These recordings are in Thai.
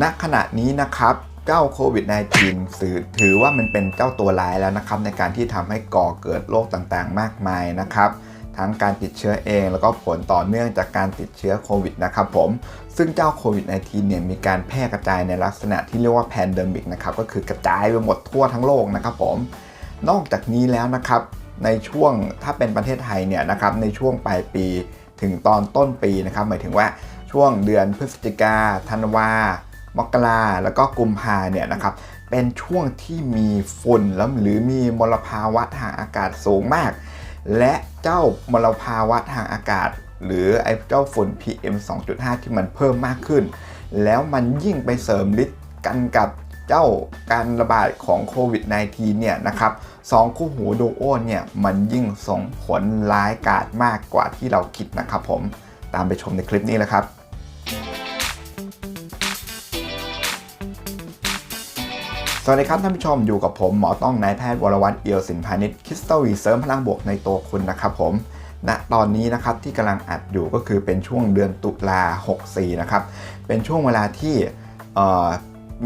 ณขณะนี้นะครับเจ้าโควิด -19 ถือถือว่ามันเป็นเจ้าตัวร้ายแล้วนะครับ ในการที่ทำให้ก่อเกิดโรคต่างๆ มากมายนะครับ ทั้งการติดเชื้อเองแล้วก็ผลต่อเนื่องจากการติดเชื้อโควิดนะครับผมซึ่งเจ้าโควิด -19 เนี่ยมีการแพร่กระจายในลักษณะที่เรียกว่าแพนเดมิกนะครับก็คือกระจายไปหมดทั่วทั้งโลกนะครับผมนอกจากนี้แล้วนะครับในช่วงถ้าเป็นประเทศไทยเนี่ยนะครับในช่วงปลายปีถึงตอนต้นปีนะครับหมายถึงว่าช่วงเดือนพฤศจิกาธันวา มกราแล้วก็กุมภาเนี่ยนะครับเป็นช่วงที่มีฝุ่นแล้วหรือมีมลภาวะทางอากาศสูงมาก และเจ้ามลภาวะทางอากาศ หรือไอ้เจ้าฝุ่น PM 2.5 ที่มันเพิ่มมากขึ้น แล้วมันยิ่งไปเสริมฤทธิ์กันกับเจ้าการระบาดของโควิด -19 เนี่ยนะครับสองคู่หูดูโอเนี่ยมันยิ่งส่งผลร้ายกาจมากกว่าที่เราคิดนะครับผมตามไปชมในคลิปนี้เลยครับ สวัสดีครับท่านผู้ชมอยู่กับผมหมอต้องนายแพทย์วรวัตรเอียวสินพาณิชย์คริสตัลวีเสริมพลังบวกในตัวคุณนะครับผมณตอนนี้นะครับที่กำลังอัดอยู่ก็คือเป็นช่วงเดือนตุลา 64 นะครับเป็นช่วงเวลาที่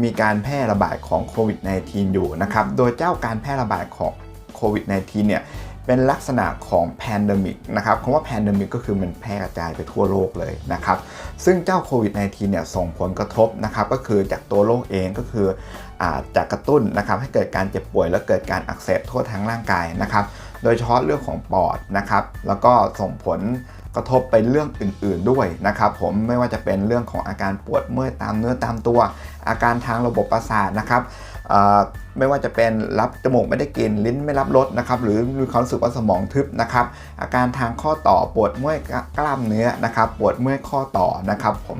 มีการแพร่ระบาดของโควิด -19 อยู่นะครับโดยเจ้าการแพร่ระบาดของโควิด -19 เนี่ย เป็นลักษณะของแพนเดมิกนะครับคำว่าแพนเดมิกก็คือมันแพร่กระจายไปทั่วโลกเลยนะครับซึ่งเจ้าโควิด -19 เนี่ยส่งผลกระทบนะครับก็คือจากตัวโรคเองก็คืออาจจะกระตุ้นนะครับให้เกิดการเจ็บป่วยและเกิดการอักเสบทั่วทั้งร่างกายนะครับ โดยเฉพาะเรื่องของปอดนะครับแล้วก็ส่งผล กระทบไปเรื่องอื่น ๆด้วยนะครับผมไม่ว่าจะเป็นเรื่องของอาการปวดเมื่อยตามเนื้อตามตัว อาการทางระบบประสาทนะครับไม่ว่าจะเป็นรับจมูกไม่ได้กลินลิ้นไม่รับรสนะครับหรือมีความรู้สึกว่าสมองทึบนะครับ อาการทางข้อต่อปวดเมื่อยกล้ามเนื้อนะครับปวดเมื่อยข้อต่อนะครับผม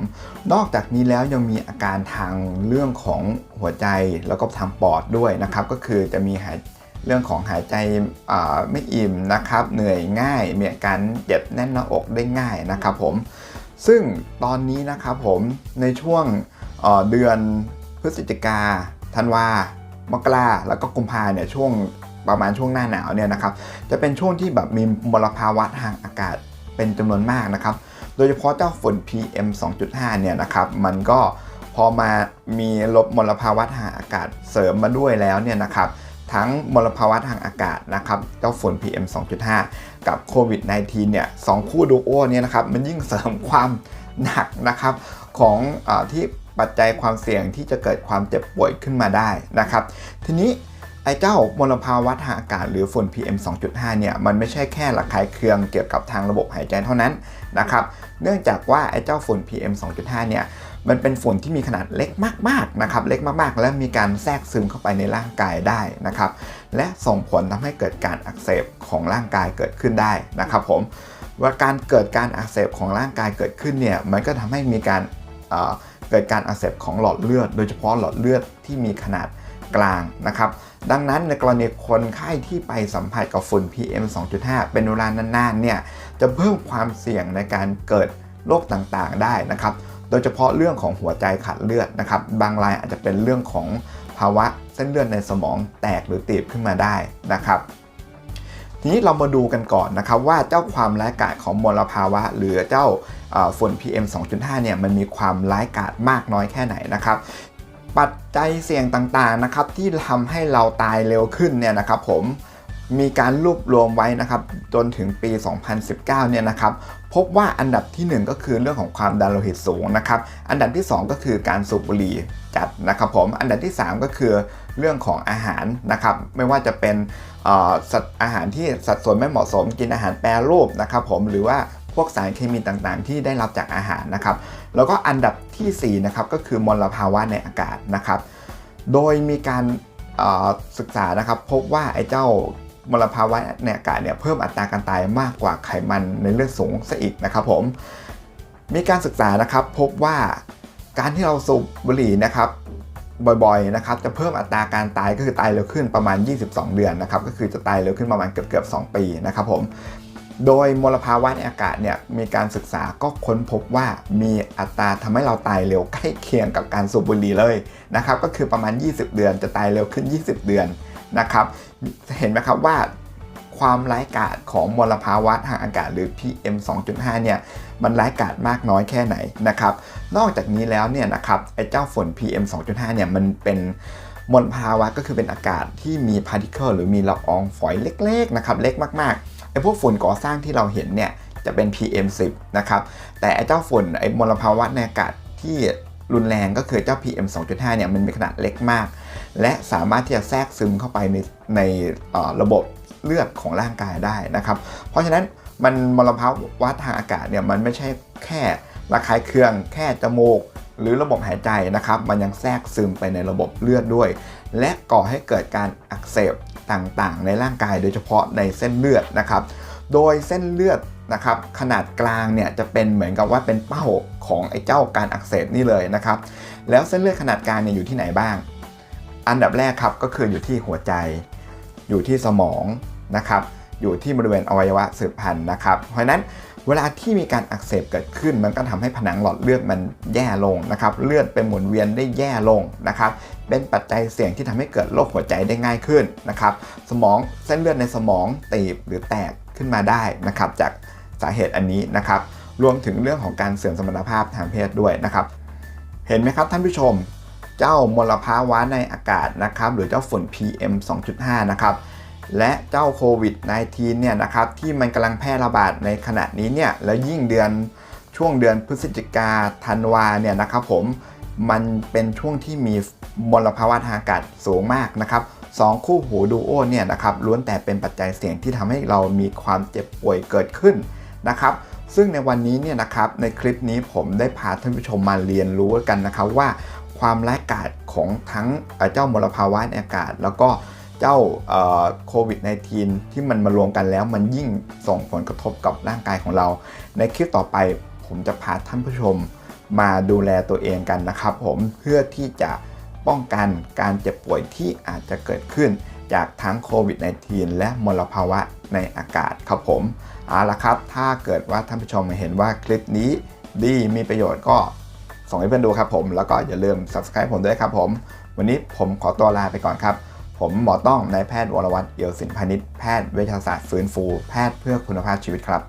นอกจากนี้แล้วยังมีอาการทางเรื่องของหัวใจแล้วก็ทางปอดด้วยนะครับก็คือจะมีหาย เรื่องของหายใจไม่อิ่มนะครับ เหนื่อยง่ายมีอาการเจ็บแน่นหน้าอกได้ง่ายนะครับผมซึ่งตอนนี้นะครับผมในช่วงเดือนพฤศจิกาธันวามกราแล้วก็กุมภาเนี่ยช่วงประมาณช่วงหน้าหนาวเนี่ยนะครับ จะเป็นช่วงที่แบบมีมลภาวะทางอากาศเป็นจำนวนมากนะครับ โดยเฉพาะเจ้าฝุ่น PM 2.5 เนี่ยนะครับ มันก็พอมามีลบมลภาวะทางอากาศเสริมมาด้วยแล้วเนี่ยนะครับ ทั้งมลภาวะทางอากาศนะครับเจ้าฝุ่น PM 2.5 กับโควิด -19 เนี่ยสองคู่ดูโอเนี่ยนะครับมันยิ่งเสริมความหนักนะครับของอที่ปัจจัยความเสี่ยงที่จะเกิดความเจ็บป่วยขึ้นมาได้นะครับ ทีนี้ไอ้เจ้ามลภาวะทางอากาศหรือฝุ่น PM 2.5 เนี่ยมันไม่ใช่แค่ระคายเคืองเกี่ยวกับทางระบบหายใจเท่านั้นนะครับ เนื่องจากว่าไอ้เจ้าฝุ่น PM 2.5 เนี่ย มันเป็นฝุ่นที่มีขนาดเล็กมากๆนะครับเล็กมากๆ และมีการแทรกซึมเข้าไปในร่างกายได้นะครับและส่งผลทำให้เกิดการอักเสบของร่างกายเกิดขึ้นได้นะครับผมว่าการเกิดการอักเสบของร่างกายเกิดขึ้นเนี่ยมันก็ทำให้มีการเเกิดการอักเสบของหลอดเลือด โดยเฉพาะหลอดเลือดที่มีขนาดกลางนะครับดังนั้นในกรณีคนไข้ที่ไปสัมผัสกับฝุ่น PM 2.5 เป็นเวลานานๆเนี่ยจะเพิ่มความเสี่ยงในการเกิดโรคต่างๆได้นะครับ โดยเฉพาะเรื่องของหัวใจขาดเลือดนะครับ บางรายอาจจะเป็นเรื่องของภาวะเส้นเลือดในสมองแตกหรือตีบขึ้นมาได้นะครับทีนี้เรามาดูกันก่อนนะครับว่าเจ้าความร้ายกาจของมลภาวะ หรือเจ้าฝุ่น PM 2.5 เนี่ยมันมีความร้ายกาจมากน้อยแค่ไหนนะครับ ปัจจัยเสี่ยงต่างๆนะครับที่ทำให้เราตายเร็วขึ้นเนี่ยนะครับผม มีการรวบรวมไว้นะครับจนถึงปี 2019 เนี่ยนะครับพบว่าอันดับที่ 1 ก็คือเรื่องของความดันโลหิตสูงนะครับอันดับที่ 2 ก็คือการสูบบุหรี่จัดนะครับผมอันดับที่ 3 ก็คือเรื่องของอาหารนะครับไม่ว่าจะเป็นสัตอาหารที่สัดส่วนไม่เหมาะสมกินอาหารแปรรูปนะครับผมหรือว่าพวกสารเคมีต่างๆ ที่ได้รับจากอาหารนะครับแล้วก็อันดับที่4นะครับก็คือมลภาวะในอากาศนะครับโดยมีการศึกษานะครับพบว่าไอ้เจ้า มลภาวะในอากาศเนี่ยเพิ่มอัตราการตายมากกว่าไขมันในเลือดสูงซะอีกนะครับผม มีการศึกษานะครับพบว่าการที่เราสูบบุหรี่นะครับบ่อยๆนะครับจะเพิ่มอัตราการตายก็คือตายเร็วขึ้นประมาณ 22 เดือนนะครับก็คือจะตายเร็วขึ้นประมาณเกือบๆ2ปีนะครับผมโดยมลภาวะในอากาศเนี่ยมีการศึกษาก็ค้นพบว่ามีอัตราทำให้เราตายเร็วใกล้เคียงกับการสูบบุหรี่เลยนะครับก็คือประมาณ 20 เดือนจะตายเร็วขึ้น 20 เดือน นะครับ เห็นไหมครับว่าความร้ายกาจของมลภาวะทางอากาศหรือ PM 2.5 เนี่ยมันร้ายกาจมากน้อยแค่ไหนนะครับ นอกจากนี้แล้วเนี่ยนะครับไอ้เจ้าฝุ่น PM 2.5 เนี่ยมันเป็นมลภาวะก็คือเป็นอากาศที่มีพาร์ติเคิลหรือมีละอองฝอยเล็กๆนะครับเล็กมากๆไอ้พวกฝุ่นก่อสร้างที่เราเห็นเนี่ยจะเป็น PM 10นะครับแต่ไอ้เจ้าฝุ่นไอ้มลภาวะในอากาศที่รุนแรงก็คือเจ้า PM 2.5 เนี่ยมันมีขนาดเล็กมาก และสามารถที่จะแทรกซึมเข้าไปในในระบบเลือดของร่างกายได้นะครับ เพราะฉะนั้นมันมลภาวะทางอากาศเนี่ยมันไม่ใช่แค่ระคายเคืองแค่จมูก หรือระบบหายใจนะครับ มันยังแทรกซึมไปในระบบเลือดด้วย และก่อให้เกิดการอักเสบต่างๆ ในร่างกายโดยเฉพาะในเส้นเลือดนะครับ โดยเส้นเลือดนะครับขนาดกลางเนี่ยจะเป็นเหมือนกับว่าเป็นเป้าของไอ้เจ้าการอักเสบนี่เลยนะครับ แล้วเส้นเลือดขนาดกลางเนี่ยอยู่ที่ไหนบ้าง อันดับแรกครับก็คืออยู่ที่หัวใจ อยู่ที่สมองนะครับ อยู่ที่บริเวณอวัยวะสืบพันธุ์นะครับ เพราะนั้นเวลาที่มีการอักเสบเกิดขึ้น มันก็ทำให้ผนังหลอดเลือดมันแย่ลงนะครับ เลือดเป็นหมุนเวียนได้แย่ลงนะครับ เป็นปัจจัยเสี่ยงที่ทำให้เกิดโรคหัวใจได้ง่ายขึ้นนะครับ สมองเส้นเลือดในสมองตีบหรือแตกขึ้นมาได้นะครับจากสาเหตุอันนี้นะครับ รวมถึงเรื่องของการเสื่อมสมรรถภาพทางเพศด้วยนะครับ เห็นไหมครับท่านผู้ชม เจ้ามลภาวะในอากาศนะครับหรือเจ้าฝุ่น PM 2.5 นะครับและเจ้าโควิด -19 เนี่ยนะครับที่มันกำลังแพร่ระบาดในขณะนี้เนี่ยแล้วยิ่งเดือนช่วงเดือนพฤศจิกาธันวาเนี่ยนะครับผมมันเป็นช่วงที่มีมลภาวะทางอากาศสูงมากนะครับสองคู่หูดูโอเนี่ยนะครับล้วนแต่เป็นปัจจัยเสี่ยงที่ทำให้เรามีความเจ็บป่วยเกิดขึ้นนะครับ ซึ่งในวันนี้เนี่ยนะครับในคลิปนี้ผมได้พาท่านผู้ชมมาเรียนรู้กันนะครับว่าความร้ายกาจของทั้งเจ้ามลภาวะในอากาศ แล้วก็เจ้าโควิด -19 ที่มันมารวมกันแล้วมันยิ่งส่งผลกระทบกับร่างกายของเรา ในคลิปต่อไปผมจะพาท่านผู้ชมมาดูแลตัวเองกันนะครับ ผมเพื่อที่จะป้องกันการเจ็บป่วยที่อาจจะเกิดขึ้น จากทั้งโควิด -19 และมลภาวะในอากาศครับผม เอาละครับ ถ้าเกิดว่าท่านผู้ชมเห็นว่าคลิปนี้ดีมีประโยชน์ก็ส่งให้เพื่อนดูครับผม แล้วก็อย่าลืม subscribe ผมด้วยครับผม วันนี้ผมขอตัวลาไปก่อนครับ ผมหมอต้องนายแพทย์วรวัตรเอียวสินพานิชแพทย์เวชศาสตร์ฟื้นฟู แพทย์เพื่อคุณภาพชีวิตครับ